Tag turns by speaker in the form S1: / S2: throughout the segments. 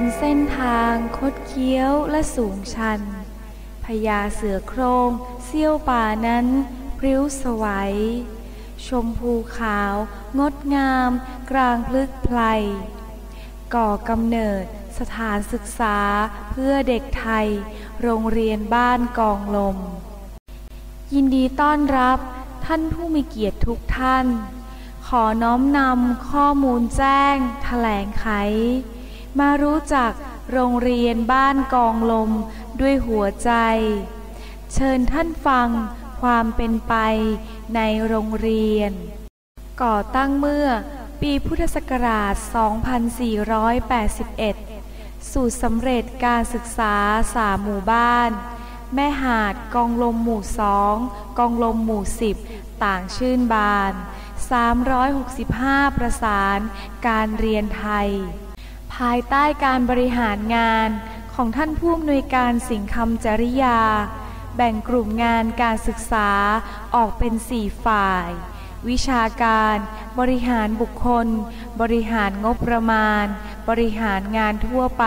S1: นเส้นทางคดเคี้ยวและสูงชันพญาเสือโครงเสี้ยวป่านั้นพริ้วสวัย ชมพูขาวงดงาม กลางพลึกไพลก่อกำเนิดสถานศึกษาเพื่อเด็กไทย โรงเรียนบ้านกองลม ยินดีต้อนรับท่านผู้มีเกียรติทุกท่าน ขอน้อมนำข้อมูลแจ้ง แถลงไข มารู้จักโรงเรียนบ้านกองลมด้วยหัวใจ เชิญท่านฟังความเป็นไปในโรงเรียน ก่อตั้งเมื่อปีพุทธศักราช 2481 สูตรสำเร็จการศึกษาสามหมู่บ้าน แม่หาดกองลมหมู่สองกองลมหมู่สิบต่างชื่นบาน 365 ประสานการเรียนไทย ภายใต้การบริหารงานของท่านผู้อำนวยการสิงคำจริยา แบ่งกลุ่มงานการศึกษาออกเป็นสี่ฝ่าย วิชาการ บริหารบุคคล บริหารงบประมาณ บริหารงานทั่วไป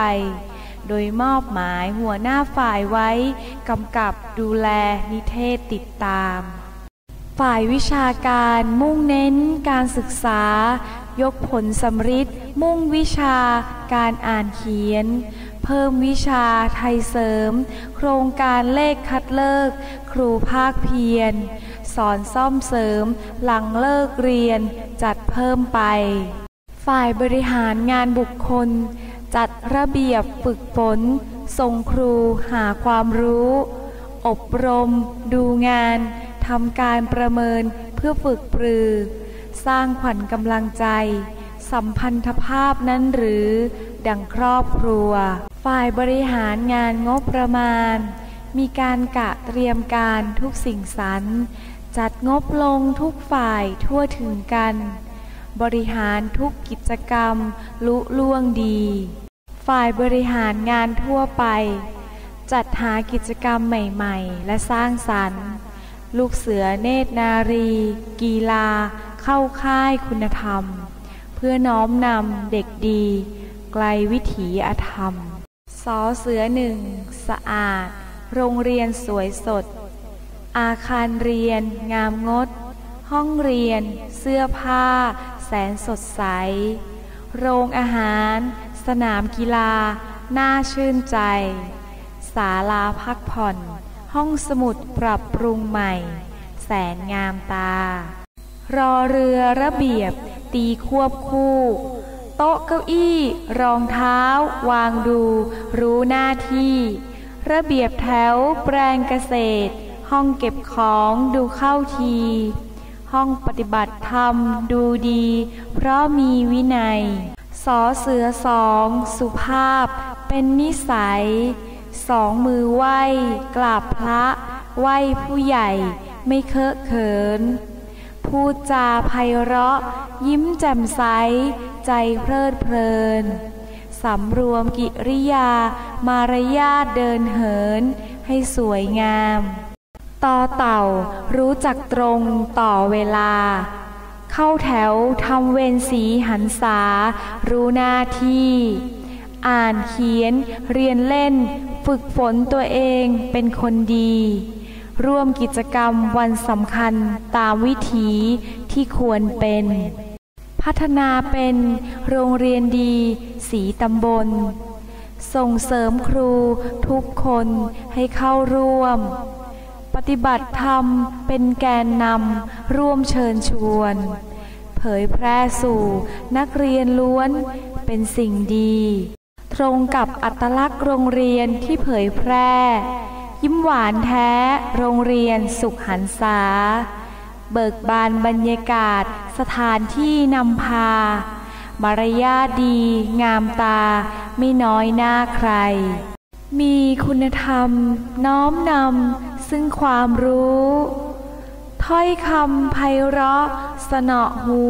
S1: โดยมอบหมายหัวหน้าฝ่ายไว้กำกับดูแลนิเทศติดตาม ฝ่ายวิชาการมุ่งเน้นการศึกษา ยกผลสำริดมุ่งวิชาการอ่านเขียน เพิ่มวิชาไทยเสริม โครงการเลขคัดเลิก ครูภาคเพียร สอนซ่อมเสริมหลังเลิกเรียน จัดเพิ่มไป ฝ่ายบริหารงานบุคคล จัดระเบียบฝึกฝนส่งครูหาความรู้ อบรม ดูงานทำการประเมินเพื่อฝึกปรือ สร้างขวัญกำลังใจ สัมพันธภาพนั้นหรือ ดังครอบครัว ฝ่ายบริหารงานงบประมาณ มีการกะเตรียมการทุกสิ่งสรรจัดงบลงทุกฝ่ายทั่วถึงกัน บริหารทุกกิจกรรม ลุล่วงดี ฝ่ายบริหารงานทั่วไป จัดหากิจกรรมใหม่ ๆ และสร้างสรรค์ ลูกเสือเนตรนารี กีฬา เข้าค่ายคุณธรรม เพื่อน้อมนำเด็กดี ไกลวิถีอธรรมสอเสือหนึ่งสะอาด โรงเรียนสวยสด อาคารเรียนงามงด ห้องเรียน เสื้อผ้า แสนสดใส โรงอาหาร สนามกีฬา น่าชื่นใจ ศาลาพักผ่อน ห้องสมุดปรับปรุงใหม่ แสนงามตา รอเรือระเบียบ ตีควบคู่ โต๊ะเก้าอี้ รองเท้า วางดู รู้หน้าที่ ระเบียบแถว แปลงเกษตร ห้องเก็บของดูเข้าที ห้องปฏิบัติธรรมดูดี เพราะมีวินัยสอเสือสองสุภาพ เป็นนิสัย สองมือไหว้กราบพระ ไหว้ผู้ใหญ่ ไม่เคอะเขิน พูดจาไพเราะ ยิ้มแจ่มใส ใจเพลิดเพลินสำรวมกิริยา มารยาทเดินเหิน ให้สวยงามต่อเต่ารู้จักตรงต่อเวลา เข้าแถวทำเวรสีหันษา รู้หน้าที่ อ่านเขียนเรียนเล่น ฝึกฝนตัวเองเป็นคนดี ร่วมกิจกรรมวันสำคัญตามวิถีที่ควรเป็น พัฒนาเป็นโรงเรียนดีสีตำบล ส่งเสริมครูทุกคนให้เข้าร่วม ปฏิบัติธรรมเป็นแกนนำร่วมเชิญชวน เผยแพร่สู่นักเรียนล้วนเป็นสิ่งดี ตรงกับอัตลักษณ์โรงเรียนที่เผยแพร่ ยิ้มหวานแท้ โรงเรียนสุขหันษา เบิกบานบรรยากาศสถานที่นำพา มารยาดี งามตา ไม่น้อยหน้าใคร มีคุณธรรม น้อมนำซึ่งความรู้ ถ้อยคำไพเราะ สนอหู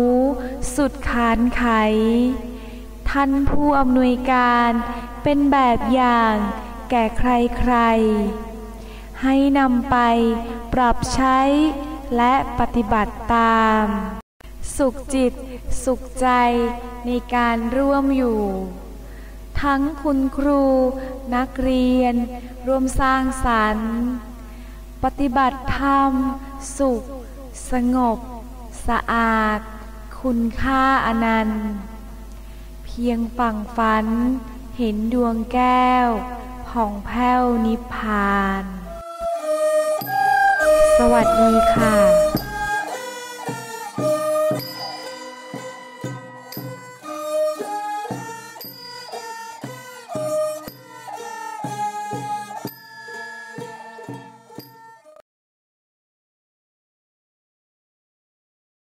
S1: สุดขานไข ท่านผู้อำนวยการเป็นแบบอย่างแก่ใครๆ ให้นำไปปรับใช้และปฏิบัติตาม สุขจิต สุขใจในการร่วมอยู่ ทั้งคุณครู นักเรียน ร่วมสร้างสรรค์ ปฏิบัติธรรม สุข สงบ สะอาด คุณค่าอนันต์ เพียงฝั่งฝันเห็นดวงแก้วผ่องแผ้วนิพพาน สวัสดีค่ะ